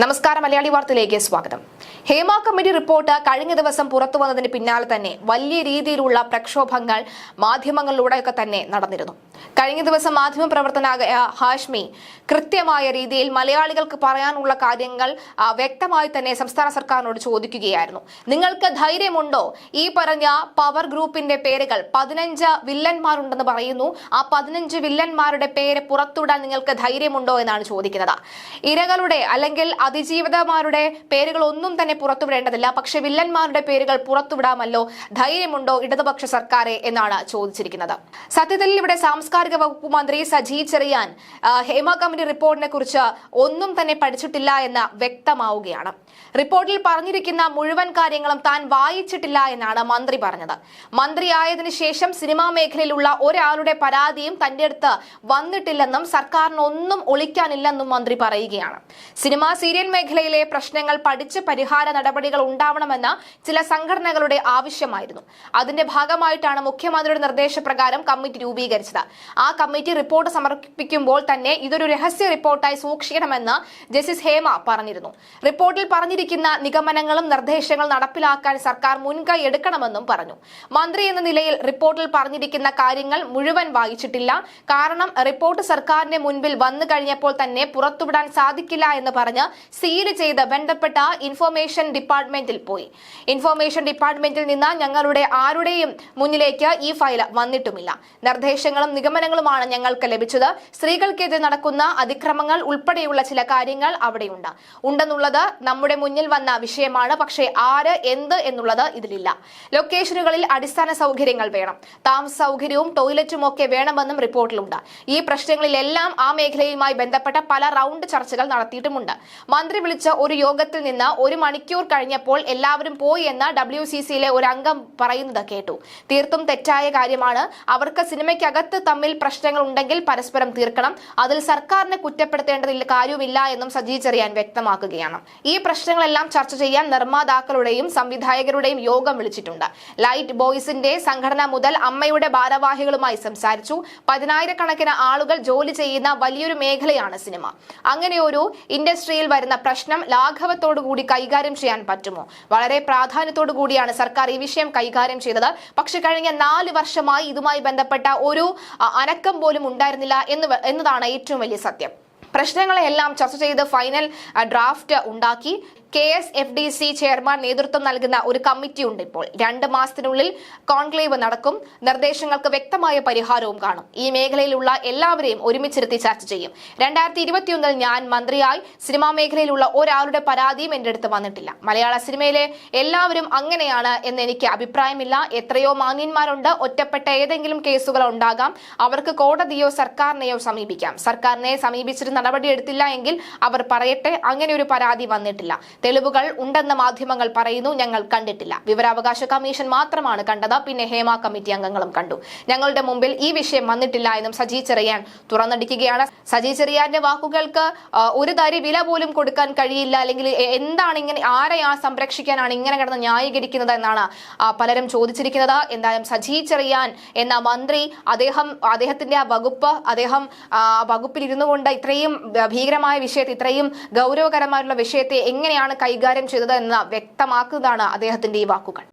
നമസ്കാരം മലയാളി വാർത്തയിലേക്ക് സ്വാഗതം. ഹേമ കമ്മിറ്റി റിപ്പോർട്ട് കഴിഞ്ഞ ദിവസം പുറത്തു വന്നതിന് പിന്നാലെ തന്നെ വലിയ രീതിയിലുള്ള പ്രക്ഷോഭങ്ങൾ മാധ്യമങ്ങളിലൂടെയൊക്കെ തന്നെ നടന്നിരുന്നു. കഴിഞ്ഞ ദിവസം മാധ്യമ പ്രവർത്തനായ ഹാഷ്മി കൃത്യമായ രീതിയിൽ മലയാളികൾക്ക് പറയാനുള്ള കാര്യങ്ങൾ വ്യക്തമായി തന്നെ സംസ്ഥാന സർക്കാരിനോട് ചോദിക്കുകയായിരുന്നു. നിങ്ങൾക്ക് ധൈര്യമുണ്ടോ? ഈ പറഞ്ഞ പവർ ഗ്രൂപ്പിന്റെ പേരുകൾ പതിനഞ്ച് വില്ലന്മാരുണ്ടെന്ന് പറയുന്നു. ആ പതിനഞ്ച് വില്ലന്മാരുടെ പേര് പുറത്തുവിടാൻ നിങ്ങൾക്ക് ധൈര്യമുണ്ടോ എന്നാണ് ചോദിക്കുന്നത്. ഇരകളുടെ അല്ലെങ്കിൽ അതിജീവിതമാരുടെ പേരുകൾ ഒന്നും തന്നെ പുറത്തുവിടേണ്ടതില്ല. പക്ഷെ വില്ലന്മാരുടെ പേരുകൾ പുറത്തുവിടാമല്ലോ. ധൈര്യമുണ്ടോ ഇടതുപക്ഷ സർക്കാരെ എന്നാണ് ചോദിച്ചിരിക്കുന്നത്. സത്യത്തിൽ ഇവിടെ സാംസ്കാരിക വകുപ്പ് മന്ത്രി സജി ചെറിയാൻ ഹേമ കമ്മിറ്റി റിപ്പോർട്ടിനെ കുറിച്ച് ഒന്നും തന്നെ പഠിച്ചിട്ടില്ല എന്ന് വ്യക്തമാവുകയാണ്. റിപ്പോർട്ടിൽ പറഞ്ഞിരിക്കുന്ന മുഴുവൻ കാര്യങ്ങളും താൻ വായിച്ചിട്ടില്ല എന്നാണ് മന്ത്രി പറഞ്ഞത്. മന്ത്രിയായതിനു ശേഷം സിനിമാ മേഖലയിലുള്ള ഒരാളുടെ പരാതിയും തന്റെ അടുത്ത് വന്നിട്ടില്ലെന്നും സർക്കാരിന് ഒന്നും ഒളിക്കാനില്ലെന്നും മന്ത്രി പറയുകയാണ്. സിനിമാ സീരിയൽ മേഖലയിലെ പ്രശ്നങ്ങൾ പഠിച്ച് പരിഹാര നടപടികൾ ഉണ്ടാവണമെന്ന ചില സംഘടനകളുടെ ആവശ്യമായിരുന്നു. അതിന്റെ ഭാഗമായിട്ടാണ് മുഖ്യമന്ത്രിയുടെ നിർദ്ദേശപ്രകാരം കമ്മിറ്റി രൂപീകരിച്ചത്. ആ കമ്മിറ്റി റിപ്പോർട്ട് സമർപ്പിക്കുമ്പോൾ തന്നെ ഇതൊരു രഹസ്യ റിപ്പോർട്ടായി സൂക്ഷിക്കണമെന്ന് ജസ്റ്റിസ് ഹേമ പറഞ്ഞിരുന്നു. റിപ്പോർട്ടിൽ പറഞ്ഞിരിക്കുന്ന നിഗമനങ്ങളും നിർദ്ദേശങ്ങൾ നടപ്പിലാക്കാൻ സർക്കാർ മുൻകൈ എടുക്കണമെന്നും പറഞ്ഞു. മന്ത്രി എന്ന നിലയിൽ റിപ്പോർട്ടിൽ പറഞ്ഞിരിക്കുന്ന കാര്യങ്ങൾ മുഴുവൻ വായിച്ചിട്ടില്ല. കാരണം റിപ്പോർട്ട് സർക്കാരിന്റെ മുൻപിൽ വന്നു കഴിഞ്ഞപ്പോൾ തന്നെ പുറത്തുവിടാൻ സാധിക്കില്ല എന്ന് പറഞ്ഞ് സീൽ ചെയ്ത് ബന്ധപ്പെട്ട ഇൻഫർമേഷൻ ഡിപ്പാർട്ട്മെന്റിൽ പോയി. ഇൻഫർമേഷൻ ഡിപ്പാർട്ട്മെന്റിൽ നിന്ന് ഞങ്ങളുടെ ആരുടെയും മുന്നിലേക്ക് ഈ ഫയൽ വന്നിട്ടുമില്ല. നിർദ്ദേശങ്ങളും നിഗമനങ്ങളുമാണ് ഞങ്ങൾക്ക് ലഭിച്ചത്. സ്ത്രീകൾക്കെതിരെ നടക്കുന്ന അതിക്രമങ്ങൾ ഉൾപ്പെടെയുള്ള ചില കാര്യങ്ങൾ അവിടെയുണ്ട്. ഉണ്ടെന്നുള്ളത് നമ്മുടെ മുന്നിൽ വന്ന വിഷയമാണ്. പക്ഷേ ആര് എന്ത് എന്നുള്ളത് ഇതിലില്ല. ലൊക്കേഷനുകളിൽ അടിസ്ഥാന സൗകര്യങ്ങൾ വേണം. താമസ സൗകര്യവും ടോയ്ലറ്റും ഒക്കെ വേണമെന്നും റിപ്പോർട്ടിലുണ്ട്. ഈ പ്രശ്നങ്ങളിലെല്ലാം ആ മേഖലയുമായി ബന്ധപ്പെട്ട പല റൗണ്ട് ചർച്ചകൾ നടത്തിയിട്ടുമുണ്ട്. മന്ത്രി വിളിച്ച ഒരു യോഗത്തിൽ നിന്ന് ഒരു മണിക്കൂർ കഴിഞ്ഞപ്പോൾ എല്ലാവരും പോയി എന്ന് ഡബ്ല്യു സി സിയിലെ ഒരു അംഗം പറയുന്നത് കേട്ടു. തീർത്തും തെറ്റായ കാര്യമാണ്. അവർക്ക് സിനിമയ്ക്കകത്ത് തമ്മിൽ പ്രശ്നങ്ങൾ ഉണ്ടെങ്കിൽ പരസ്പരം തീർക്കണം. അതിൽ സർക്കാരിനെ കുറ്റപ്പെടുത്തേണ്ടതിൽ കാര്യമില്ല എന്നും സജി ചെറിയാൻ വ്യക്തമാക്കുകയാണ്. ഈ പ്രശ്നങ്ങളെല്ലാം ചർച്ച ചെയ്യാൻ നിർമ്മാതാക്കളുടെയും സംവിധായകരുടെയും യോഗം വിളിച്ചിട്ടുണ്ട്. ലൈറ്റ് ബോയ്സിന്റെ സംഘടന മുതൽ അമ്മയുടെ ഭാരവാഹികളുമായി സംസാരിച്ചു. പതിനായിരക്കണക്കിന് ആളുകൾ ജോലി ചെയ്യുന്ന വലിയൊരു മേഖലയാണ് സിനിമ. അങ്ങനെ ഒരു ഇൻഡസ്ട്രിയിൽ വരുന്ന പ്രശ്നം ലാഘവത്തോടുകൂടി കൈകാര്യം ചെയ്യാൻ പറ്റുമോ? വളരെ പ്രാധാന്യത്തോടു കൂടിയാണ് സർക്കാർ ഈ വിഷയം കൈകാര്യം ചെയ്തത്. പക്ഷെ കഴിഞ്ഞ നാല് വർഷമായി ഇതുമായി ബന്ധപ്പെട്ട ഒരു അനക്കം പോലും ഉണ്ടായിരുന്നില്ല എന്ന് എന്നതാണ് ഏറ്റവും വലിയ സത്യം. പ്രശ്നങ്ങളെല്ലാം ചർച്ച ചെയ്ത് ഫൈനൽ ഡ്രാഫ്റ്റ് ഉണ്ടാക്കി. K S F D C chairman നേതൃത്വം നൽകുന്ന ഒരു കമ്മിറ്റി ഉണ്ട് ഇപ്പോൾ. രണ്ട് മാസത്തിനുള്ളിൽ കോൺക്ലേവ് നടക്കും. നിർദ്ദേശങ്ങൾക്ക് വ്യക്തമായ പരിഹാരവും കാണും. ഈ മേഖലയിലുള്ള എല്ലാവരെയും ഒരുമിച്ചിരുത്തി ചർച്ച ചെയ്യും. രണ്ടായിരത്തി ഇരുപത്തിയൊന്നിൽ ഞാൻ മന്ത്രിയായി സിനിമാ മേഖലയിലുള്ള ഒരാളുടെ പരാതിയും എന്റെ അടുത്ത് വന്നിട്ടില്ല. മലയാള സിനിമയിലെ എല്ലാവരും അങ്ങനെയാണ് എന്ന് എനിക്ക് അഭിപ്രായമില്ല. എത്രയോ മാന്യന്മാരുണ്ട്. ഒറ്റപ്പെട്ട ഏതെങ്കിലും കേസുകൾ ഉണ്ടാകാം. അവർക്ക് കോടതിയോ സർക്കാരിനെയോ സമീപിക്കാം. സർക്കാരിനെ സമീപിച്ചിട്ട് നടപടി എടുത്തില്ല എങ്കിൽ അവർ പറയട്ടെ അങ്ങനെ ഒരു പരാതി വന്നിട്ടില്ല. തെളിവുകൾ ഉണ്ടെന്ന് മാധ്യമങ്ങൾ പറയുന്നു ഞങ്ങൾ കണ്ടിട്ടില്ല. വിവരാവകാശ കമ്മീഷൻ മാത്രമാണ് കണ്ടത് പിന്നെ ഹേമ കമ്മിറ്റി അംഗങ്ങളും കണ്ടു. ഞങ്ങളുടെ മുമ്പിൽ ഈ വിഷയം വന്നിട്ടില്ല എന്നും സജി ചെറിയാൻ തുറന്നടിക്കുകയാണ്. സജി ചെറിയാന്റെ വാക്കുകൾക്ക് ഒരു തരി വില പോലും കൊടുക്കാൻ കഴിയില്ല അല്ലെങ്കിൽ എന്താണ് ഇങ്ങനെ ആരെ ആ സംരക്ഷിക്കാനാണ് ഇങ്ങനെ കിടന്ന് ന്യായീകരിക്കുന്നത് എന്നാണ് പലരും ചോദിച്ചിരിക്കുന്നത്. എന്തായാലും സജി ചെറിയാൻ എന്ന മന്ത്രി അദ്ദേഹം അദ്ദേഹത്തിന്റെ ആ വകുപ്പ് അദ്ദേഹം വകുപ്പിൽ ഇരുന്നു കൊണ്ട് ഇത്രയും ഭീകരമായ വിഷയത്തെ ഇത്രയും ഗൗരവകരമായിട്ടുള്ള വിഷയത്തെ എങ്ങനെയാണ് കൈകാര്യം ചെയ്തത് എന്ന് വ്യക്തമാക്കുന്നതാണ് അദ്ദേഹത്തിന്റെ ഈ വാക്കുകൾ.